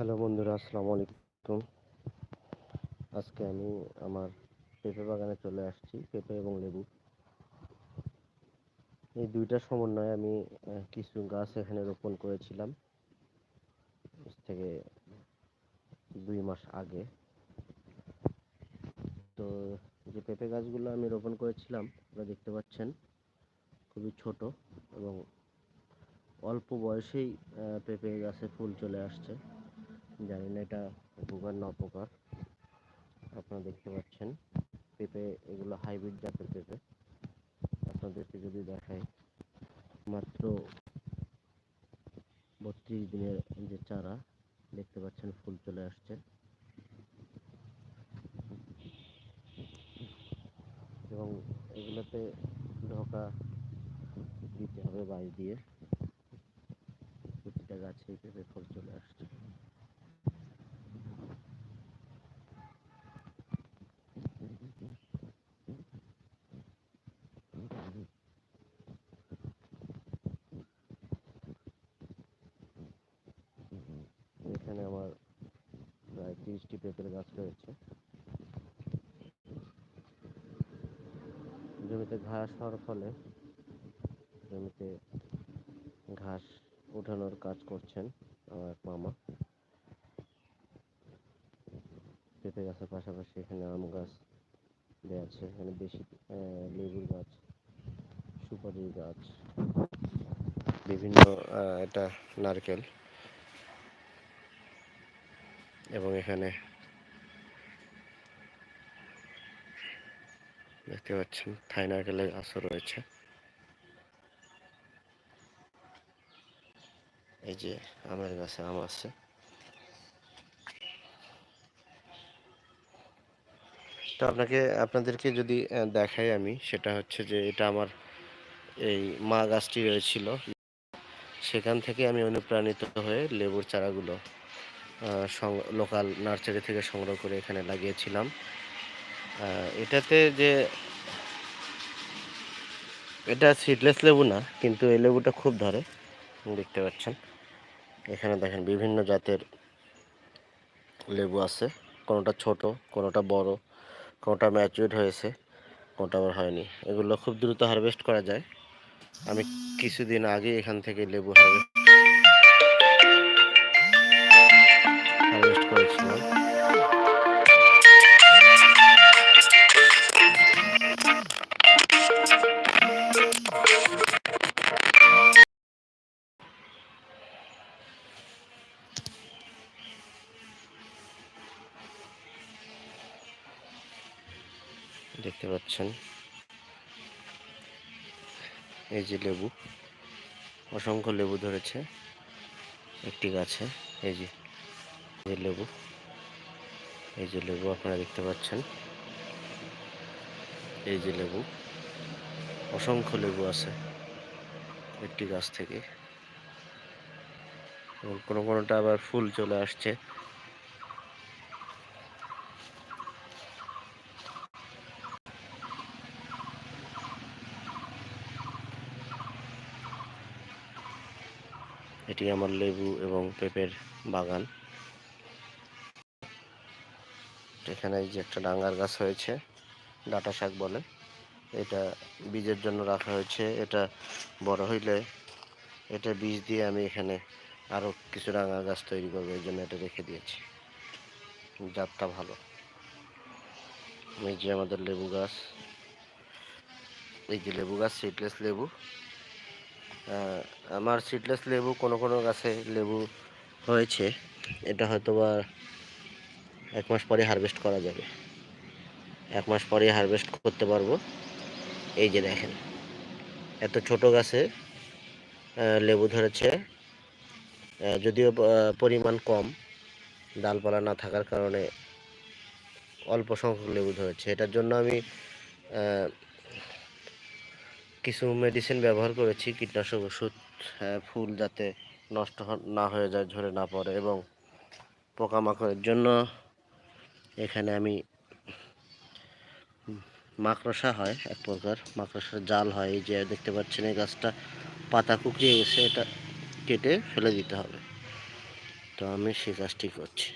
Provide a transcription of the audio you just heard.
Hello বন্ধুরা, আসসালামু আলাইকুম। আজকে আমি আমার পেঁপে বাগানে চলে আসছি, পেঁপে এবং লেবু। এই দুইটার সমন্বয়ে আমি কিছু গাছ এখানে রোপণ করেছিলাম। থেকে দুই মাস আগে। তো যে পেঁপে গাছগুলো আমি রোপণ করেছিলাম, আপনারা দেখতে পাচ্ছেন, খুবই ছোট এবং অল্প বয়সেই পেঁপে গাছে ফুল চলে আসছে। জানি না এটা উপকার না অপকার আপনারা দেখতে পাচ্ছেন, পেঁপে এগুলো হাইব্রিড জাতের পেঁপে। আপনাদেরকে যদি দেখাই, মাত্র বত্রিশ দিনের যে চারা, দেখতে পাচ্ছেন ফুল চলে আসছে। এবং এগুলোতে ঢোকা দিতে হবে বাই দিয়ে। প্রতিটা গাছেই পেঁপে ফুল চলে আসছে এখানে আমার তিরিশটি পেঁপের গাছ রয়েছে। জমিতে ঘাস হওয়ার ফলে জমিতে ঘাস ওঠানোর কাজ করছেন আমার মামা। পেঁপে গাছের পাশাপাশি এখানে আম গাছ দেওয়া আছে, এখানে বেশি লেবুর গাছ, সুপারির গাছ, বিভিন্ন এটা নারকেল। এবং এখানে দেখতে পাচ্ছেন থাই নারকেলের গাছও রয়েছে। এই যে আমের গাছে আম আছে। তো আপনাকে, আপনাদেরকে যদি দেখাই আমি, সেটা হচ্ছে যে এটা আমার এই মা গাছটি রয়েছিল। সেখান থেকে আমি অনুপ্রাণিত হয়ে লেবুর চারাগুলো লোকাল নার্সারি থেকে সংগ্রহ করে এখানে লাগিয়েছিলাম। এটাতে যে এটা সিডলেস লেবু না, কিন্তু এই লেবুটা খুব ধরে, দেখতে পাচ্ছেন। এখানে দেখেন বিভিন্ন জাতের লেবু আছে। কোনোটা ছোট, কোনোটা বড়, কোনোটা ম্যাচিউর হয়েছে, কোনোটা আবার হয়নি। এগুলো খুব দ্রুত হারভেস্ট করা যায়। আমি কিছুদিন আগে এখান থেকে লেবু হারভেস্ট দেখতে পাচ্ছেন। এই যে লেবু, অসংখ্য লেবু ধরেছে একটি গাছে। এই যে, এই লেবু, এই যে লেবু আপনারা দেখতে পাচ্ছেন। এই যে লেবু, অসংখ্য লেবু আছে একটি গাছ থেকে। এবং কোনো কোনোটা আবার ফুল চলে আসছে। এটি আমার লেবু এবং পেঁপের বাগান। এখানে এই যে একটা ডাঙ্গার গাছ হয়েছে, ডাটা শাক বলে। এটা বীজের জন্য রাখা হয়েছে। এটা বড় হইলে এটা বীজ দিয়ে আমি এখানে আরও কিছু ডাঙ্গা গাছ তৈরি করব, এই জন্য এটা রেখে দিয়েছি। জাতটা ভালো। এই যে আমাদের লেবু গাছ। এই যে লেবু গাছ সিডলেস লেবু। আমার সিডলেস লেবু কোনো কোনো গাছে লেবু হয়েছে। এটা হয়তো বা এক মাস পরে হারভেস্ট করা যাবে। এক মাস পরে হারভেস্ট করতে পারব। এই যে দেখেন, এত ছোট গাছে লেবু ধরেছে। যদিও পরিমাণ কম, ডালপালা না থাকার কারণে অল্প সংখ্যক লেবু ধরেছে। এটার জন্য আমি কিছু মেডিসিন ব্যবহার করেছি, কীটনাশক ওষুধ ফুল যাতে নষ্ট না হয়ে যায়, ঝরে না পড়ে এবং পোকামাকড়ের জন্য এখানে আমি মাকড়সা হয়, এক প্রকার মাকড়সার জাল হয়, এই যে দেখতে পাচ্ছেন এই গাছটা পাতা কুকড়িয়ে গেছে, এটা কেটে ফেলে দিতে হবে। তো আমি সে কাজটি করছি।